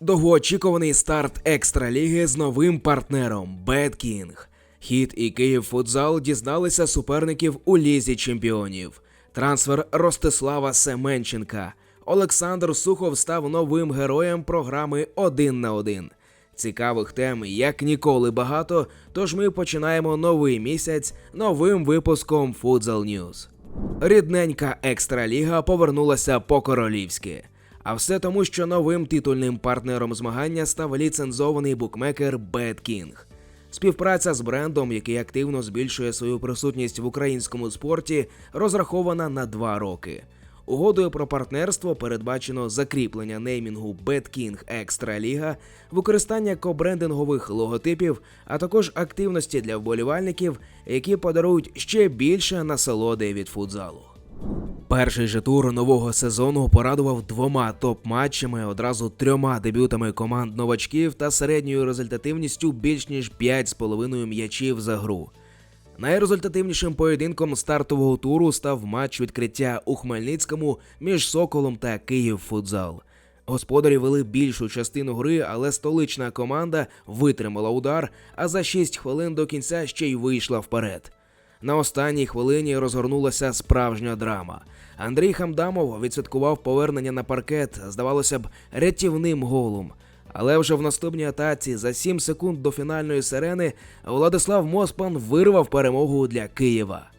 Довгоочікуваний старт екстраліги з новим партнером BetKing. Хіт і Київ футзал дізналися суперників у лізі чемпіонів. Трансфер Ростислава Семенченка. Олександр Сухов став новим героєм програми «Один на один». Цікавих тем як ніколи багато. Тож ми починаємо новий місяць новим випуском Futsal News. Рідненька екстраліга повернулася по-королівськи. А все тому, що новим титульним партнером змагання став ліцензований букмекер BetKing. Співпраця з брендом, який активно збільшує свою присутність в українському спорті, розрахована на два роки. Угодою про партнерство передбачено закріплення неймінгу BetKing Extra Ліга, використання кобрендингових логотипів, а також активності для вболівальників, які подарують ще більше насолоди від футзалу. Перший же тур нового сезону порадував двома топ-матчами, одразу трьома дебютами команд новачків та середньою результативністю більш ніж 5,5 м'ячів за гру. Найрезультативнішим поєдинком стартового туру став матч відкриття у Хмельницькому між Соколом та Київ футзал. Господарі вели більшу частину гри, але столична команда витримала удар, а за 6 хвилин до кінця ще й вийшла вперед. На останній хвилині розгорнулася справжня драма. Андрій Хамдамов відсвяткував повернення на паркет, здавалося б, рятівним голом. Але вже в наступній атаці за 7 секунд до фінальної сирени Владислав Моспан вирвав перемогу для Києва.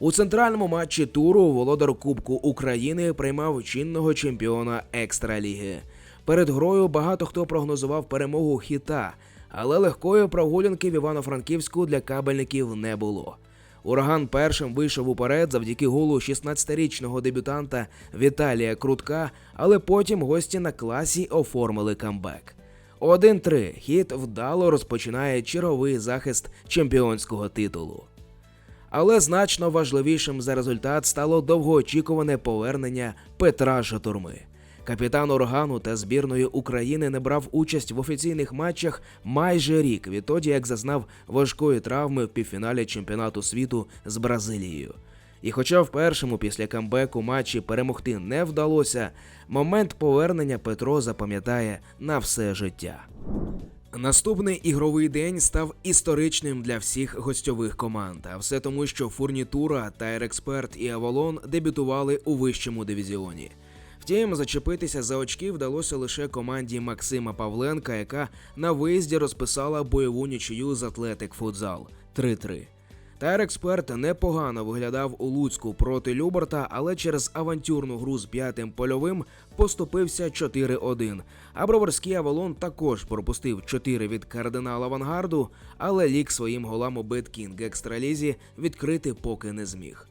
У центральному матчі туру володар Кубку України приймав чинного чемпіона екстраліги. Перед грою багато хто прогнозував перемогу хіта, але легкої прогулянки в Івано-Франківську для кабельників не було. Ураган першим вийшов уперед завдяки голу 16-річного дебютанта Віталія Крутка, але потім гості на класі оформили камбек. 1-3 хіт вдало розпочинає черговий захист чемпіонського титулу. Але значно важливішим за результат стало довгоочікуване повернення Петра Шатурми. Капітан Органу та збірної України не брав участь в офіційних матчах майже рік відтоді, як зазнав важкої травми в півфіналі чемпіонату світу з Бразилією. І хоча в першому після камбеку матчі перемогти не вдалося, момент повернення Петро запам'ятає на все життя. Наступний ігровий день став історичним для всіх гостьових команд, а все тому, що Фурнітура, Тайрексперт і Авалон дебютували у вищому дивізіоні. Втім, зачепитися за очки вдалося лише команді Максима Павленка, яка на виїзді розписала бойову нічию з Атлетик Футзал 3-3. Тайрексперт непогано виглядав у Луцьку проти Люберта, але через авантюрну гру з п'ятим польовим поступився 4-1. А броварський Авалон також пропустив 4 від кардинала Авангарду, але лік своїм голам у Беткінг Екстралізі відкрити поки не зміг.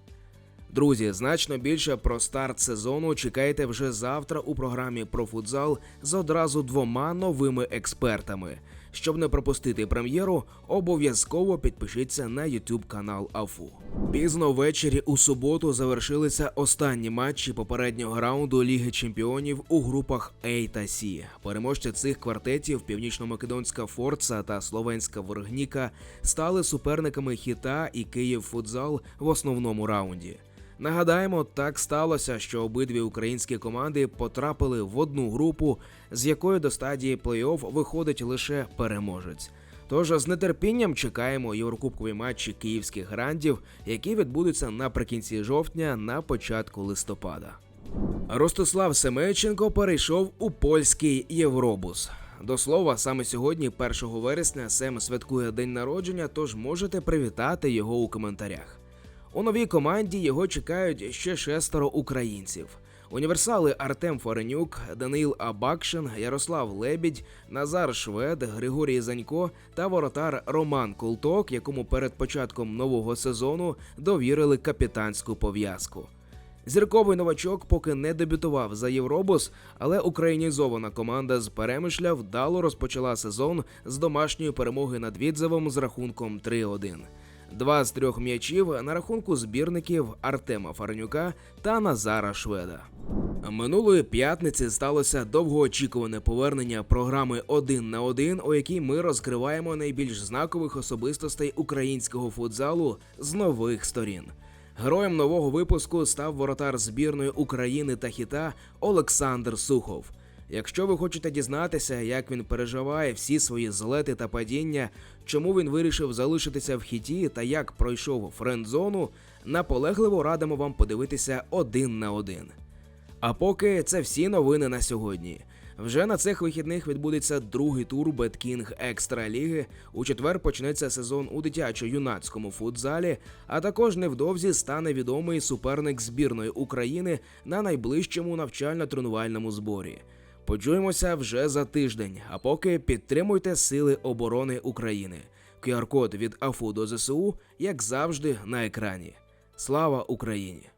Друзі, значно більше про старт сезону чекайте вже завтра у програмі про футзал з одразу двома новими експертами. Щоб не пропустити прем'єру, обов'язково підпишіться на YouTube канал АФУ. Пізно ввечері у суботу завершилися останні матчі попереднього раунду Ліги Чемпіонів у групах А та С. Переможці цих квартетів північно-македонська Форца та словенська Вергніка стали суперниками Хіта і Київ Футзал в основному раунді. Нагадаємо, так сталося, що обидві українські команди потрапили в одну групу, з якої до стадії плей-офф виходить лише переможець. Тож з нетерпінням чекаємо єврокубкові матчі київських грандів, які відбудуться наприкінці жовтня на початку листопада. Ростислав Семейченко перейшов у польський Євробус. До слова, саме сьогодні, 1 вересня, Сем святкує день народження, тож можете привітати його у коментарях. У новій команді його чекають ще шестеро українців. Універсали Артем Форенюк, Даниїл Абакшин, Ярослав Лебідь, Назар Швед, Григорій Занько та воротар Роман Култок, якому перед початком нового сезону довірили капітанську пов'язку. Зірковий новачок поки не дебютував за Євробус, але українізована команда з Перемишля вдало розпочала сезон з домашньої перемоги над Відзевом з рахунком 3-1. Два з трьох м'ячів на рахунку збірників Артема Фарнюка та Назара Шведа. Минулої п'ятниці сталося довгоочікуване повернення програми «Один на один», у якій ми розкриваємо найбільш знакових особистостей українського футзалу з нових сторін. Героєм нового випуску став воротар збірної України та хіта Олександр Сухов. Якщо ви хочете дізнатися, як він переживає всі свої злети та падіння, чому він вирішив залишитися в хіті та як пройшов френд-зону, наполегливо радимо вам подивитися один на один. А поки це всі новини на сьогодні. Вже на цих вихідних відбудеться другий тур Беткінг Екстра Ліги. У четвер почнеться сезон у дитячо-юнацькому футзалі, а також невдовзі стане відомий суперник збірної України на найближчому навчально-тренувальному зборі. Почуємося вже за тиждень. А поки підтримуйте Сили оборони України. QR-код від АФУ до ЗСУ, як завжди, на екрані. Слава Україні!